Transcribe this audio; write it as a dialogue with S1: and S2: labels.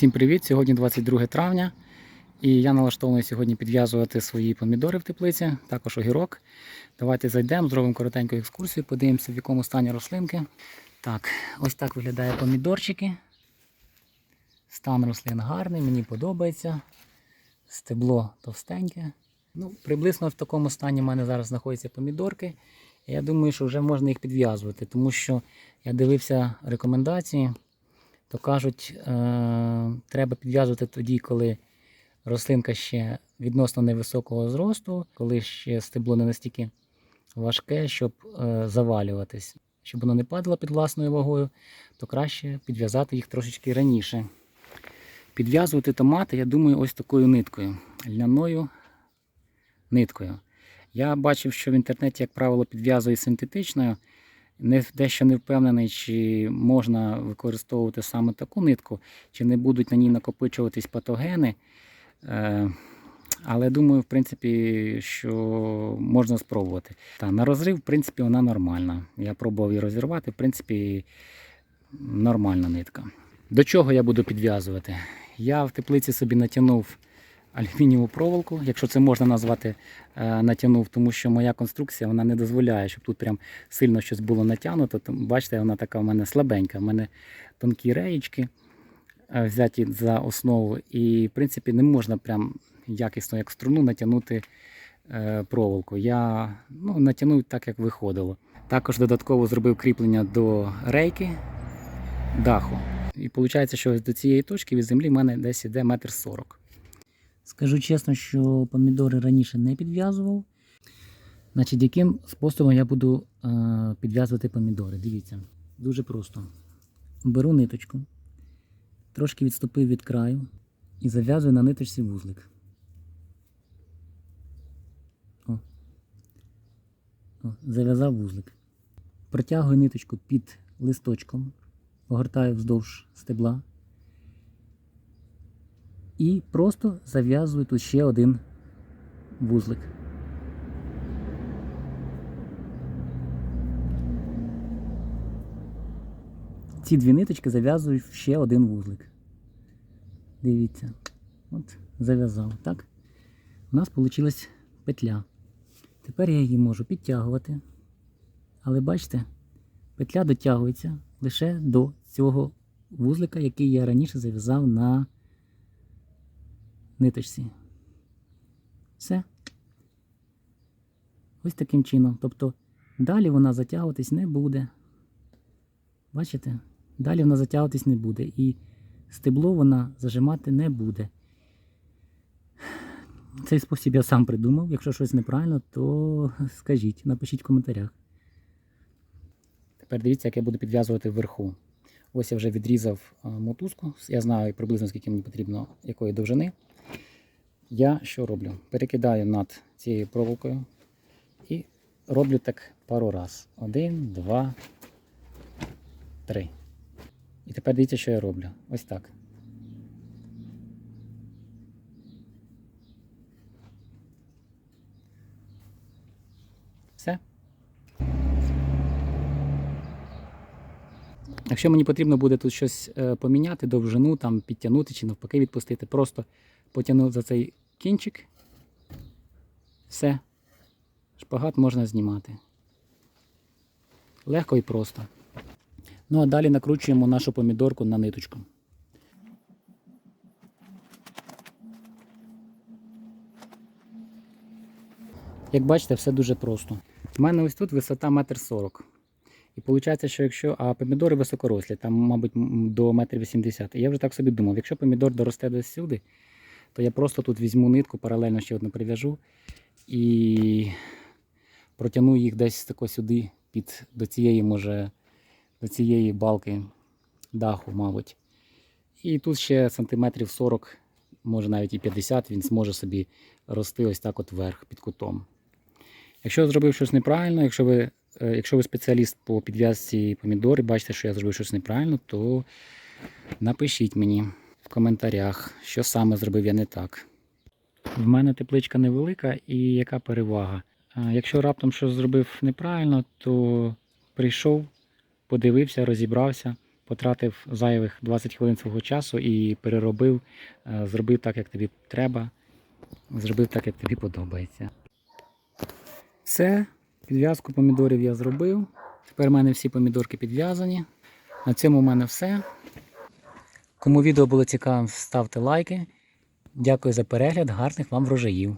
S1: Всім привіт! Сьогодні 22 травня. І я налаштований сьогодні підв'язувати свої помідори в теплиці, також огірок. Давайте зайдемо, зробимо коротеньку екскурсію, подивимося, в якому стані рослинки. Так, ось так виглядають помідорчики. Стан рослин гарний, мені подобається. Стебло товстеньке. Ну, приблизно в такому стані в мене зараз знаходяться помідорки. Я думаю, що вже можна їх підв'язувати, тому що я дивився рекомендації то кажуть, е, треба підв'язувати тоді, коли рослинка ще відносно невисокого зросту, коли ще стебло не настільки важке, щоб е, завалюватись. Щоб воно не падало під власною вагою, то краще підв'язати їх трошечки раніше. Підв'язувати томати, я думаю, ось такою ниткою, льняною ниткою. Я бачив, що в інтернеті, як правило, підв'язують синтетичною не дещо не впевнений, чи можна використовувати саме таку нитку, чи не будуть на ній накопичуватись патогени. Е, але думаю, в принципі, що можна спробувати. Та, на розрив, в принципі, вона нормальна. Я пробував її розірвати, в принципі, нормальна нитка. До чого я буду підв'язувати? Я в теплиці собі натягнув алюмінієву проволоку, якщо це можна назвати е, натягнув, тому що моя конструкція вона не дозволяє, щоб тут прям сильно щось було натягнуто. Бачите, вона така в мене слабенька. У мене тонкі реєчки е, взяті за основу, і в принципі не можна прям якісно, як струну, натягнути е, проволоку. Я ну, натягнув так, як виходило. Також додатково зробив кріплення до рейки даху. І виходить, що до цієї точки від землі в мене десь іде метр сорок. Скажу чесно, що помідори раніше не підв'язував. Значить, яким способом я буду е, підв'язувати помідори? Дивіться, дуже просто. Беру ниточку, трошки відступив від краю і зав'язую на ниточці вузлик. О. О, зав'язав вузлик. Протягую ниточку під листочком, огортаю вздовж стебла. І просто зав'язую тут ще один вузлик. Ці дві ниточки зав'язую ще один вузлик. Дивіться. От, зав'язав. Так? У нас вийшла петля. Тепер я її можу підтягувати. Але бачите, петля дотягується лише до цього вузлика, який я раніше зав'язав на ниточці. Все. Ось таким чином. Тобто далі вона затягуватись не буде. Бачите? Далі вона затягуватись не буде. І стебло вона зажимати не буде. Цей спосіб я сам придумав. Якщо щось неправильно, то скажіть, напишіть в коментарях. Тепер дивіться, як я буду підв'язувати вверху. Ось я вже відрізав мотузку. Я знаю приблизно скільки мені потрібно якої довжини. Я що роблю? Перекидаю над цією проволокою і роблю так пару раз. Один, два, три. І тепер дивіться, що я роблю. Ось так. Все. Якщо мені потрібно буде тут щось е, поміняти, довжину, там, підтягнути чи навпаки відпустити, просто потягнув за цей кінчик. Все. Шпагат можна знімати. Легко і просто. Ну а далі накручуємо нашу помідорку на ниточку. Як бачите, все дуже просто. У мене ось тут висота 1,40 м. І виходить, що якщо а помідори високорослі, там, мабуть, до 1,80 м. Я вже так собі думав, якщо помідор доросте до сюди, то я просто тут візьму нитку, паралельно ще одну прив'яжу і протягну їх десь тако сюди, під, до цієї, може, до цієї балки даху, мабуть. І тут ще сантиметрів 40, може навіть і 50, він зможе собі рости ось так от вверх під кутом. Якщо я зробив щось неправильно, якщо ви, е, якщо ви спеціаліст по підв'язці помідор і бачите, що я зробив щось неправильно, то напишіть мені коментарях, що саме зробив я не так. В мене тепличка невелика і яка перевага. Якщо раптом щось зробив неправильно, то прийшов, подивився, розібрався, потратив зайвих 20 хвилин свого часу і переробив, е, зробив так, як тобі треба, зробив так, як тобі подобається. Все, підв'язку помідорів я зробив. Тепер в мене всі помідорки підв'язані. На цьому в мене все. Кому відео було цікавим, ставте лайки. Дякую за перегляд, гарних вам врожаїв.